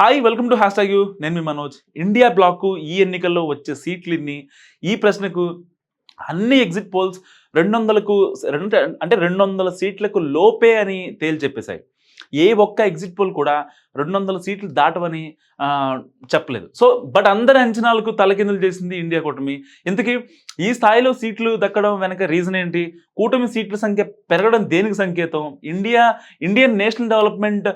Hi welcome to hash you నేను మీ Manoj. India black ఈ ఎన్నికల్లో వచ్చే సీట్లని ఈ ప్రశ్నకు అన్ని ఎగ్జిట్ పోల్స్ రెండు వందలకు రెండు అంటే రెండు వందల సీట్లకు లోపే అని తేల్చి చెప్పేశాయి ఏ ఒక్క ఎగ్జిట్ పోల్ కూడా రెండు వందల సీట్లు దాటవని చెప్పలేదు. సో బట్ అందరి అంచనాలకు తలకిందులు చేసింది ఇండియా కూటమి. ఇంతకీ ఈ స్థాయిలో సీట్లు దక్కడం వెనక రీజన్ ఏంటి? కూటమి సీట్ల సంఖ్య పెరగడం దేనికి సంకేతం? India Indian National Development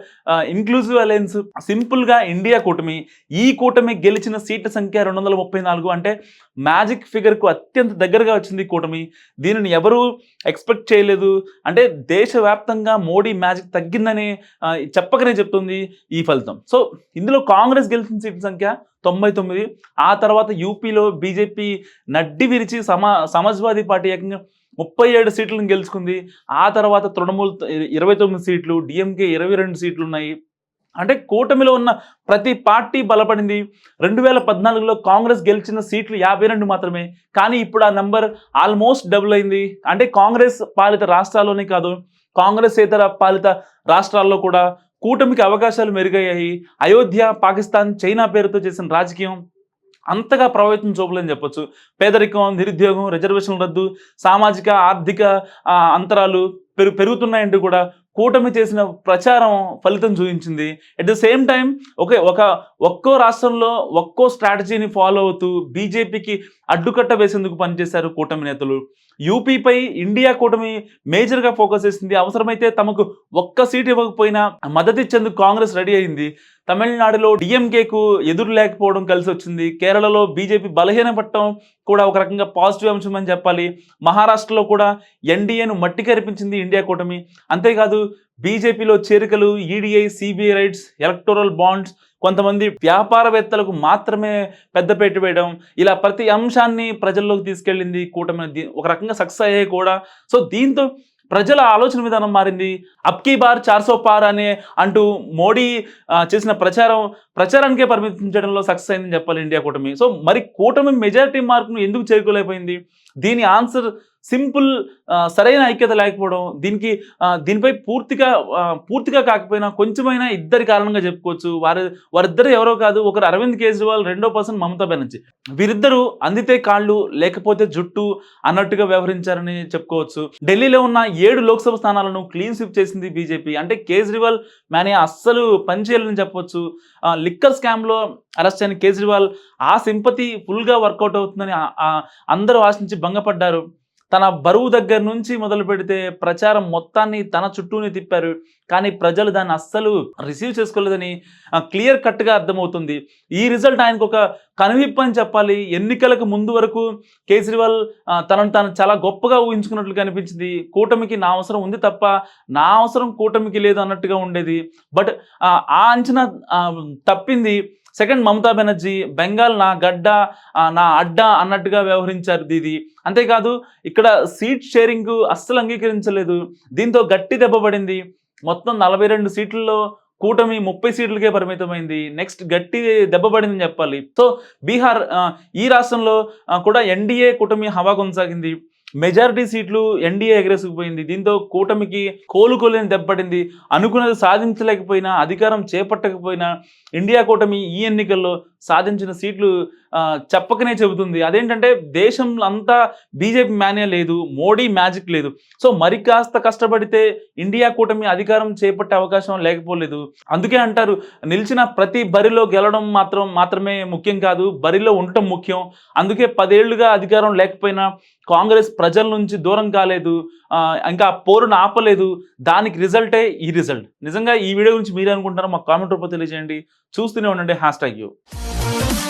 Inclusive Alliance సింపుల్గా ఇండియా కూటమి ఈ కూటమి గెలిచిన సీట్ల సంఖ్య రెండు వందల ముప్పై నాలుగు అంటే మ్యాజిక్ ఫిగర్కు అత్యంత దగ్గరగా వచ్చింది కూటమి. దీనిని ఎవరు ఎక్స్పెక్ట్ చేయలేదు. అంటే దేశవ్యాప్తంగా మోడీ మ్యాజిక్ తగ్గిందని చెప్పకనే చెప్తుంది ఈ ఫలితం. సో ఇందులో కాంగ్రెస్ గెలిచిన సీట్ల సంఖ్య తొంభై తొమ్మిది. ఆ తర్వాత యూపీలో బీజేపీ నడ్డి విరిచి సమా సమాజ్వాదీ పార్టీ ఏకంగా ముప్పై ఏడు సీట్లను గెలుచుకుంది. ఆ తర్వాత తృణమూల్ ఇరవై తొమ్మిది సీట్లు డిఎంకే ఇరవై రెండు సీట్లు ఉన్నాయి. అంటే కూటమిలో ఉన్న ప్రతి పార్టీ బలపడింది. రెండు వేల పద్నాలుగులో కాంగ్రెస్ గెలిచిన సీట్లు యాభై రెండు మాత్రమే. కానీ ఇప్పుడు ఆ నెంబర్ ఆల్మోస్ట్ డబుల్ అయింది. అంటే కాంగ్రెస్ పాలిత రాష్ట్రాల్లోనే కాదు కాంగ్రెస్ ఇతర పాలిత రాష్ట్రాల్లో కూడా కూటమికి అవకాశాలు మెరుగయ్యాయి. అయోధ్య పాకిస్తాన్ చైనా పేరుతో చేసిన రాజకీయం అంతగా ప్రభావితం చూపలేని చెప్పొచ్చు. పేదరికం నిరుద్యోగం రిజర్వేషన్ రద్దు సామాజిక ఆర్థిక అంతరాలు పెరు పెరుగుతున్నాయంటూ కూడా కూటమి చేసిన ప్రచారం ఫలితం చూపించింది. ఎట్ ద సేమ్ టైం ఒకే ఒక ఒక్కో రాష్ట్రంలో ఒక్కో స్ట్రాటజీని ఫాలో అవుతూ బీజేపీకి అడ్డుకట్ట వేసేందుకు పనిచేశారు కూటమి నేతలు. యూపీపై ఇండియా కూటమి మేజర్గా ఫోకస్ చేసింది. అవసరమైతే తమకు ఒక్క సీట్ ఇవ్వకపోయినా మద్దతు ఇచ్చేందుకు కాంగ్రెస్ రెడీ అయింది. తమిళనాడులో డిఎంకేకు ఎదురు లేకపోవడం కలిసి వచ్చింది కేరళలో బీజేపీ బలహీనపడటం కూడా ఒక రకంగా పాజిటివ్ అంశం అని చెప్పాలి. మహారాష్ట్రలో కూడా ఎన్డీఏను మట్టి కరిపించింది ఇండియా కూటమి. అంతేకాదు బీజేపీలో చేరికలు EDI CBI raids electoral bonds కొంతమంది వ్యాపారవేత్తలకు మాత్రమే పెద్దపేట వేయడం ఇలా ప్రతి అంశాన్ని ప్రజల్లోకి తీసుకెళ్ళింది కూటమి. ఒక రకంగా సక్సెస్ అయ్యాయి కూడా. సో దీంతో ప్రజల ఆలోచన విధానం మారింది. అప్కీ బార్ చార్సో పార్ అనే అంటూ మోడీ చేసిన ప్రచారం ప్రచారానికే పరిమితించడంలో సక్సెస్ అయిందని చెప్పాలి ఇండియా కూటమి. సో మరి కూటమి మెజారిటీ మార్కును ఎందుకు చేరుకోలేకపోయింది? దీని ఆన్సర్ సింపుల్ సరైన ఐక్యత లేకపోవడం దీనికి దీనిపై పూర్తిగా పూర్తిగా కాకపోయినా కొంచెమైనా ఇద్దరి కారణంగా చెప్పుకోవచ్చు. వారి వారిద్దరు ఎవరో కాదు ఒకరు అరవింద్ కేజ్రీవాల్ రెండో పర్సన్ మమతా బెనర్జీ. వీరిద్దరూ అందితే కాళ్ళు లేకపోతే జుట్టు అన్నట్టుగా వ్యవహరించారని చెప్పుకోవచ్చు. ఢిల్లీలో ఉన్న ఏడు లోక్సభ స్థానాలను క్లీన్ స్విప్ చేసింది బీజేపీ. అంటే కేజ్రీవాల్ మేనే అస్సలు పనిచేయాలని చెప్పొచ్చు. లిక్కర్ స్కామ్లో అరెస్ట్ అయిన కేజ్రీవాల్ ఆ సింపతి ఫుల్గా వర్కౌట్ అవుతుందని అందరూ ఆశించి భంగపడ్డారు. తన బరువు దగ్గర నుంచి మొదలు పెడితే ప్రచారం మొత్తాన్ని తన చుట్టూనే తిప్పారు. కానీ ప్రజలు దాన్ని అస్సలు రిసీవ్ చేసుకోలేదని క్లియర్ కట్గా అర్థమవుతుంది. ఈ రిజల్ట్ ఆయనకు ఒక కనువిప్పు అని చెప్పాలి. ఎన్నికలకు ముందు వరకు కేజ్రీవాల్ తనను తాను చాలా గొప్పగా ఊహించుకున్నట్లు కనిపించింది. కూటమికి నా అవసరం ఉంది తప్ప నా అవసరం కూటమికి లేదు అన్నట్టుగా ఉండేది. బట్ ఆ అంచనా తప్పింది సెకండ్ మమతా బెనర్జీ బెంగాల్ నా గడ్డ నా అడ్డ అన్నట్టుగా వ్యవహరించారు దీది. అంతేకాదు ఇక్కడ సీట్ షేరింగ్ అస్సలు అంగీకరించలేదు. దీంతో గట్టి దెబ్బపడింది మొత్తం నలభై రెండు సీట్లలో కూటమి ముప్పై సీట్లకే పరిమితమైంది. నెక్స్ట్ గట్టి దెబ్బపడిందని చెప్పాలి. సో బీహార్ ఈ రాష్ట్రంలో కూడా ఎన్డీఏ కూటమి హవా కొనసాగింది. మెజారిటీ సీట్లు ఎన్డీఏ ఎగరేసుకుపోయింది దీంతో కూటమికి కోలుకోలేని దెబ్బపడింది అనుకున్నది సాధించలేకపోయినా అధికారం చేపట్టకపోయినా ఇండియా కూటమి ఈ ఎన్నికల్లో సాధించిన సీట్లు చెప్పకనే చెబుతుంది. అదేంటంటే దేశంలో అంతా బీజేపీ మేనే లేదు మోడీ మ్యాజిక్ లేదు. సో మరి కాస్త కష్టపడితే ఇండియా కూటమి అధికారం చేపట్టే అవకాశం లేకపోలేదు. అందుకే అంటారు నిలిచిన ప్రతి బరిలో గెలవడం మాత్రం మాత్రమే ముఖ్యం కాదు బరిలో ఉండటం ముఖ్యం. అందుకే పదేళ్ళుగా అధికారం లేకపోయినా కాంగ్రెస్ ప్రజల నుంచి దూరం కాలేదు ఇంకా పోరును ఆపలేదు. దానికి రిజల్టే ఈ రిజల్ట్. నిజంగా ఈ వీడియో గురించి మీరు అనుకుంటారో మాకు కామెంట్ రూపంలో తెలియజేయండి. చూస్తూనే ఉండండి hashtag you. Thank you.